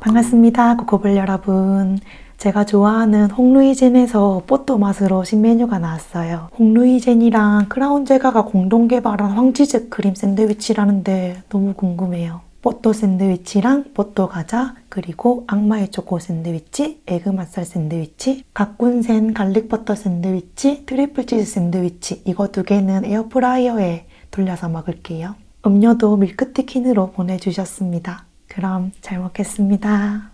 반갑습니다. 코코블 여러분. 제가 좋아하는 홍루이젠에서 뽀또 맛으로 신메뉴가 나왔어요. 홍루이젠이랑 크라운 제가가 공동 개발한 황치즈 크림 샌드위치라는데 너무 궁금해요. 뽀또 샌드위치랑 뽀또 과자, 그리고 악마의 초코 샌드위치, 에그 맛살 샌드위치, 가꾼센 갈릭 버터 샌드위치, 트리플 치즈 샌드위치 이거 두 개는 에어프라이어에 돌려서 먹을게요. 음료도 밀크티 킨으로 보내주셨습니다. 그럼 잘 먹겠습니다.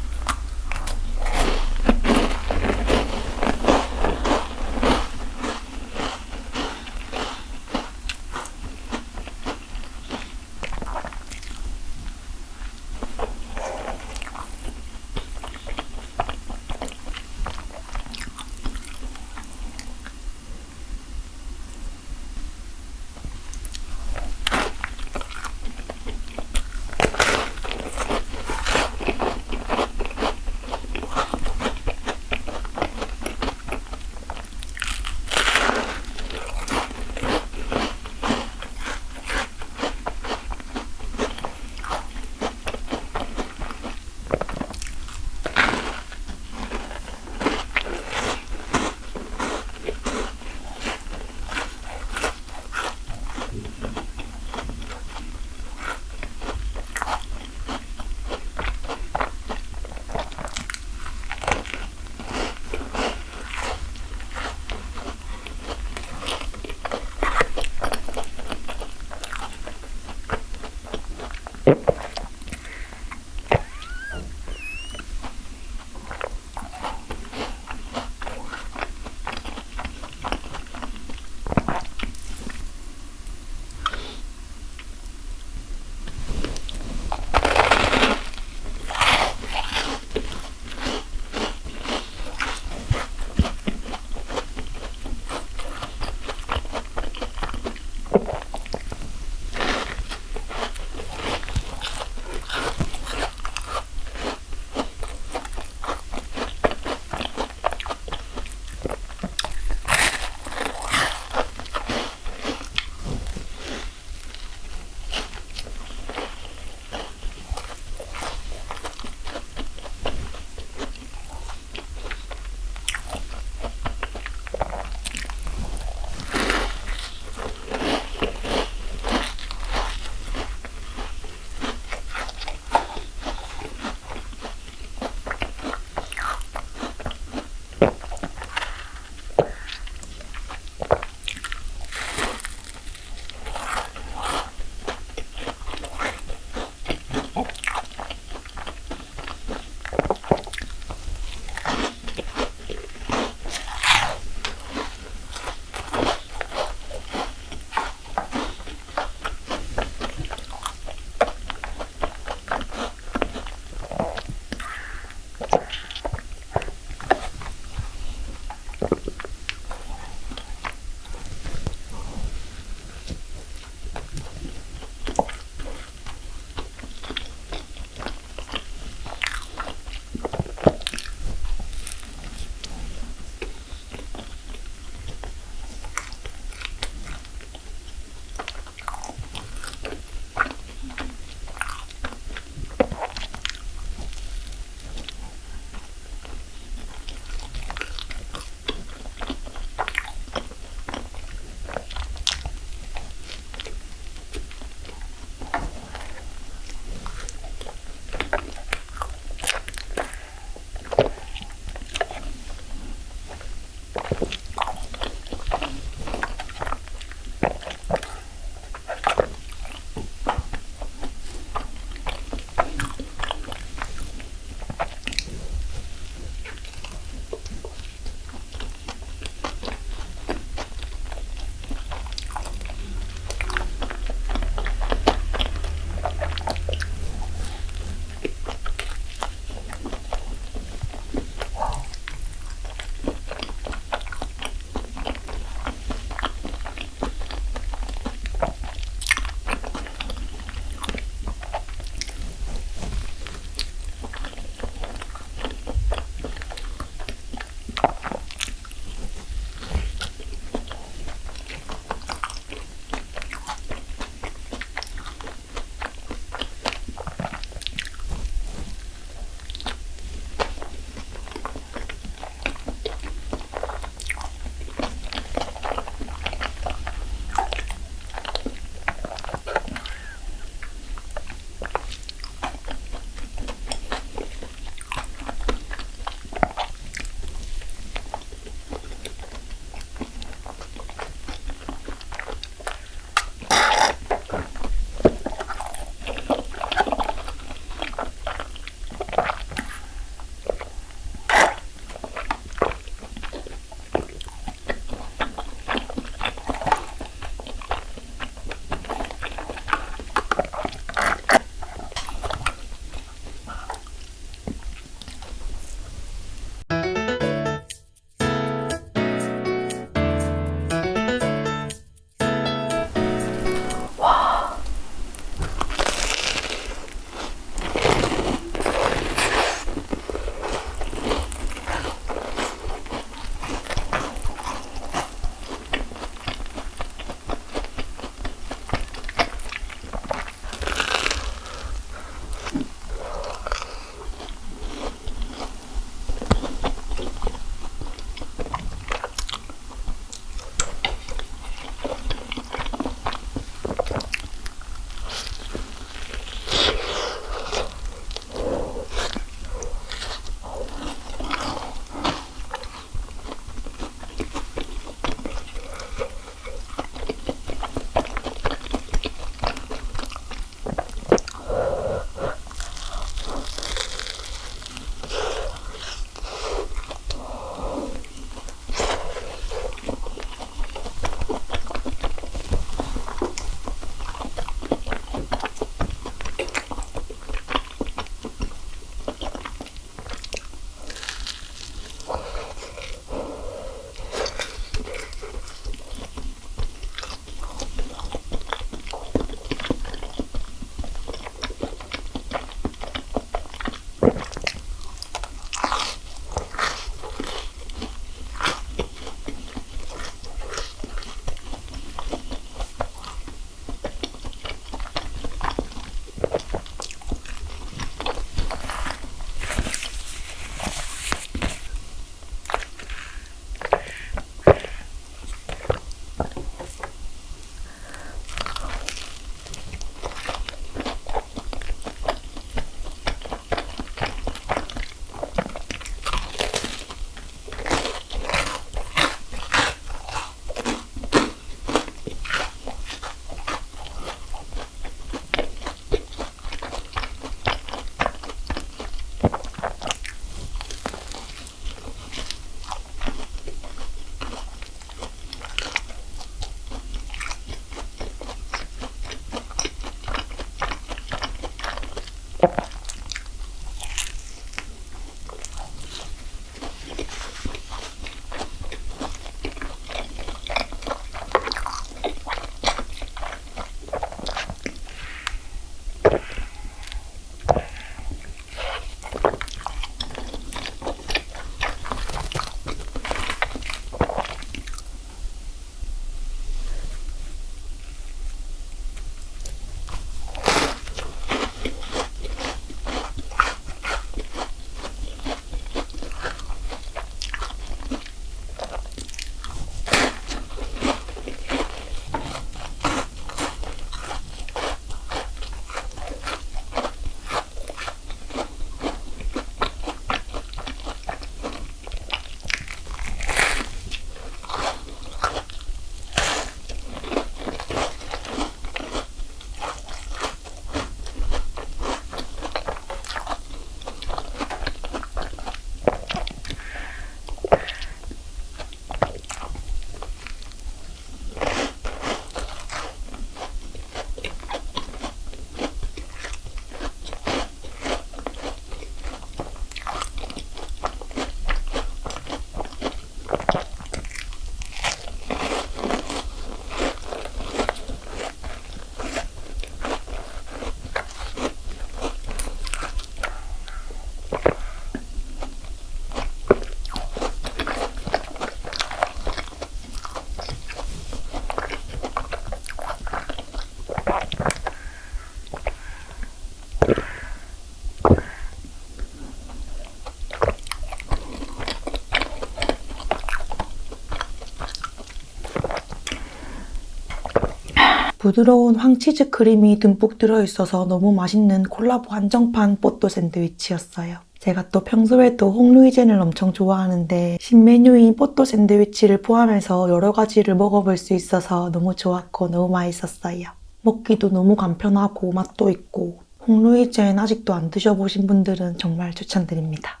부드러운 황치즈 크림이 듬뿍 들어있어서 너무 맛있는 콜라보 한정판 뽀또 샌드위치였어요. 제가 또 평소에도 홍루이젠을 엄청 좋아하는데 신메뉴인 뽀또 샌드위치를 포함해서 여러 가지를 먹어볼 수 있어서 너무 좋았고 너무 맛있었어요. 먹기도 너무 간편하고 맛도 있고 홍루이젠 아직도 안 드셔보신 분들은 정말 추천드립니다.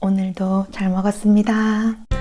오늘도 잘 먹었습니다.